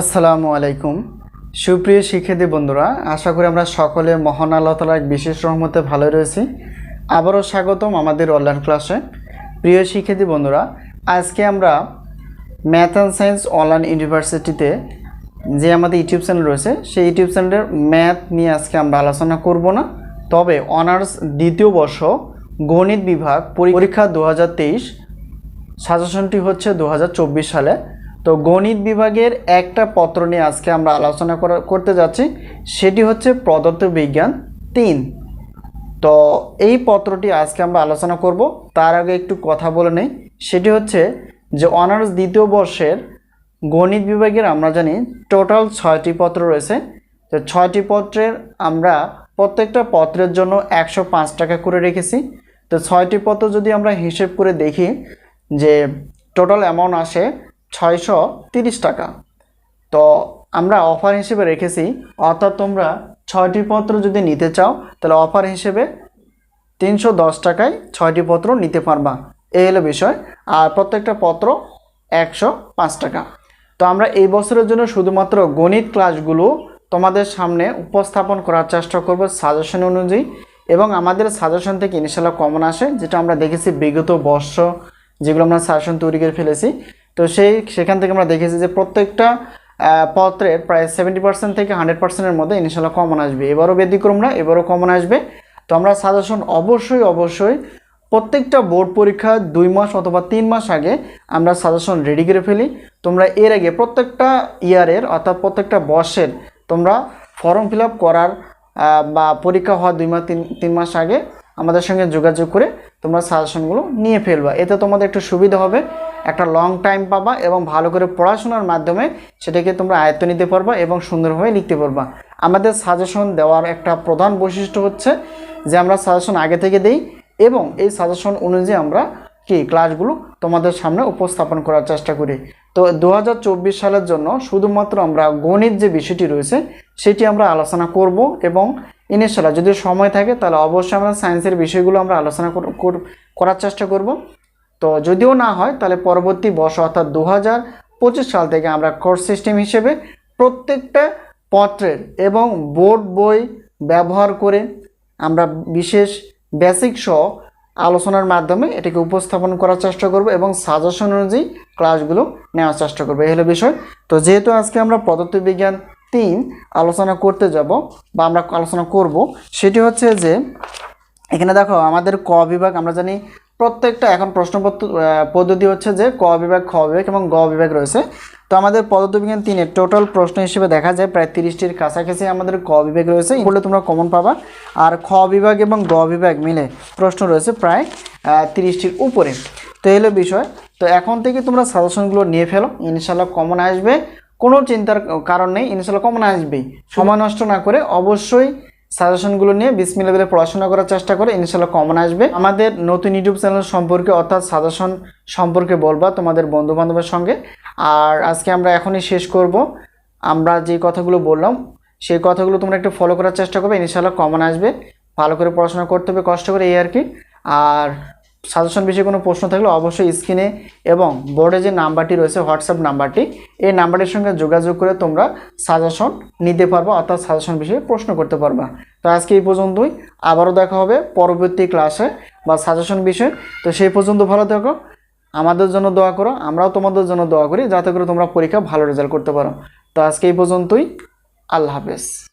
আসসালামু আলাইকুম। সুপ্রিয় শিক্ষার্থী বন্ধুরা, আশা করি আমরা সকলে মহান আল্লাহ তালার এক বিশেষ রহমতে ভালো রয়েছি। আবারও স্বাগতম আমাদের অনলাইন ক্লাসে প্রিয় শিক্ষার্থী বন্ধুরা, আজকে আমরা ম্যাথ অ্যান্ড সায়েন্স অনলাইন ইউনিভার্সিটিতে যে আমাদের ইউটিউব চ্যানেল রয়েছে, সেই ইউটিউব চ্যানেলের ম্যাথ নিয়ে আজকে আমরা আলোচনা করব না। তবে অনার্স দ্বিতীয় বর্ষ গণিত বিভাগ পরীক্ষা দু হাজার তেইশ সাজেশনটি হচ্ছে দু হাজার চব্বিশ সালে। তো গণিত বিভাগের একটা পত্র নিয়ে আজকে আমরা আলোচনা করা করতে যাচ্ছি, সেটি হচ্ছে প্রদত্ত বিজ্ঞান তিন। তো এই পত্রটি আজকে আমরা আলোচনা করব, তার আগে একটু কথা বলে নেই। সেটি হচ্ছে যে অনার্স দ্বিতীয় বর্ষের গণিত বিভাগের আমরা জানি টোটাল ছয়টি পত্র রয়েছে। তো ছয়টি পত্রের আমরা প্রত্যেকটা পত্রের জন্য একশো পাঁচ টাকা করে রেখেছি। তো ছয়টি পত্র যদি আমরা হিসেব করে দেখি যে টোটাল অ্যামাউন্ট আসে ছয়শো তিরিশ টাকা। তো আমরা অফার হিসেবে রেখেছি, অর্থাৎ তোমরা ছয়টি পত্র যদি নিতে চাও, তাহলে অফার হিসেবে তিনশো দশ টাকায় ছয়টি পত্র নিতে পারবা। এই হলো বিষয়। আর প্রত্যেকটা পত্র একশো পাঁচ টাকা। তো আমরা এই বছরের জন্য শুধুমাত্র গণিত ক্লাসগুলো তোমাদের সামনে উপস্থাপন করার চেষ্টা করব সাজেশন অনুযায়ী। এবং আমাদের সাজেশন থেকে ইনশাল্লাহ কমন আসে, যেটা আমরা দেখেছি বিগত বর্ষ, যেগুলো আমরা সাজেশন তৈরি করে ফেলেছি। তো সেই, সেখান থেকে আমরা দেখেছি যে প্রত্যেকটা পত্রের প্রায় সেভেন্টি পার্সেন্ট থেকে হান্ড্রেড পার্সেন্টের মধ্যে ইনশাল্লাহ কমন আসবে। এবারও ব্যতিক্রম না, এবারও কমন আসবে। তো আমরা সাজেশন অবশ্যই অবশ্যই প্রত্যেকটা বোর্ড পরীক্ষা দুই মাস অথবা তিন মাস আগে আমরা সাজেশন রেডি করে ফেলি। তোমরা এর আগে প্রত্যেকটা ইয়ারের অর্থাৎ প্রত্যেকটা বর্ষের তোমরা ফর্ম ফিল করার বা পরীক্ষা হওয়ার দুই মাস, তিন তিন মাস আগে আমাদের সঙ্গে যোগাযোগ করে তোমরা সাজেশনগুলো নিয়ে ফেলবা। এতে তোমাদের একটু সুবিধা হবে। একটা লং টাইম পাবা এবং ভালো করে পড়াশোনার মাধ্যমে সেটাকে তোমরা আয়ত্ত নিতে পারবা এবং সুন্দরভাবে লিখতে পারবা। আমাদের সাজেশন দেওয়ার একটা প্রধান বৈশিষ্ট্য হচ্ছে যে আমরা সাজেশন আগে থেকে দেই এবং এই সাজেশন অনুযায়ী আমরা কি ক্লাসগুলো তোমাদের সামনে উপস্থাপন করার চেষ্টা করি। তো দু হাজার চব্বিশ সালের জন্য শুধুমাত্র আমরা গণিত যে বিষয়টি রয়েছে সেটি আমরা আলোচনা করব এবং ইনশাল্লাহ যদি সময় থাকে তাহলে অবশ্যই আমরা সায়েন্সের বিষয়গুলো আমরা আলোচনা কর- কর- করার চেষ্টা করব। তো যদিও না হয়, তাহলে পরবর্তী বর্ষ অর্থাৎ দু সাল থেকে আমরা কোর্স সিস্টেম হিসেবে প্রত্যেকটা পত্রের এবং বোর্ড বই ব্যবহার করে আমরা বিশেষ বেসিক সহ আলোচনার মাধ্যমে এটাকে উপস্থাপন করার চেষ্টা করব এবং সাজেশন অনুযায়ী ক্লাসগুলো নেওয়ার চেষ্টা করব। এই হলো বিষয়। তো যেহেতু আজকে আমরা পদার্থ বিজ্ঞান তিন আলোচনা করতে যাব বা আমরা আলোচনা করব, সেটি হচ্ছে যে, এখানে দেখো আমাদের ক বিভাগ, আমরা জানি প্রত্যেকটা এখন প্রশ্নপত্র পদ্ধতি হচ্ছে যে ক বিভাগ, খ বিভাগ এবং গ বিভাগ রয়েছে। তো আমাদের পদার্থবিজ্ঞান তিনের টোটাল প্রশ্ন হিসেবে দেখা যায়, প্রায় তিরিশটির কাছাকাছি আমাদের ক বিভাগ রয়েছে। এগুলো তোমরা কমন পাবা। আর খ বিভাগ এবং গ বিভাগ মিলে প্রশ্ন রয়েছে প্রায় তিরিশটির উপরে। তো এই হলো বিষয়। তো এখন থেকে তোমরা সাজেশনগুলো নিয়ে ফেলো। ইনশাল্লাহ কমন আসবে। কোনো চিন্তার কারণ নেই। ইনশাল্লাহ কমন আসবেই। সময় নষ্ট না করে অবশ্যই সাজেশনগুলো নিয়ে বিসমিল্লা লেভেলে পড়াশোনা করার চেষ্টা করে ইনশাল্লাহ কমন আসবে। আমাদের নতুন ইউটিউব চ্যানেল সম্পর্কে, অর্থাৎ সাজেশন সম্পর্কে বলবা তোমাদের বন্ধু বান্ধবের সঙ্গে। আর আজকে আমরা এখনই শেষ করব। আমরা যে কথাগুলো বললাম, সেই কথাগুলো তোমরা একটু ফলো করার চেষ্টা করবে ইনশাল্লাহ কমন আসবে। ভালো করে পড়াশোনা করতে হবে, কষ্ট করে এই আর কি। আর সাজেশন বিষয়ে কোনো প্রশ্ন থাকলে অবশ্যই স্ক্রিনে এবং বোর্ডে যে নাম্বারটি রয়েছে, হোয়াটসঅ্যাপ নাম্বারটি, এই নাম্বারটির সঙ্গে যোগাযোগ করে তোমরা সাজেশন নিতে পারবা, অর্থাৎ সাজেশন বিষয়ে প্রশ্ন করতে পারবা। তো আজকে এই পর্যন্তই। আবারও দেখা হবে পরবর্তী ক্লাসে বা সাজেশন বিষয়ে। তো সেই পর্যন্ত ভালো থাকো। আমাদের জন্য দোয়া করো, আমরাও তোমাদের জন্য দোয়া করি, যাতে করে তোমরা পরীক্ষা ভালো রেজাল্ট করতে পারো। তো আজকে এই পর্যন্তই। আল্লাহ হাফেজ।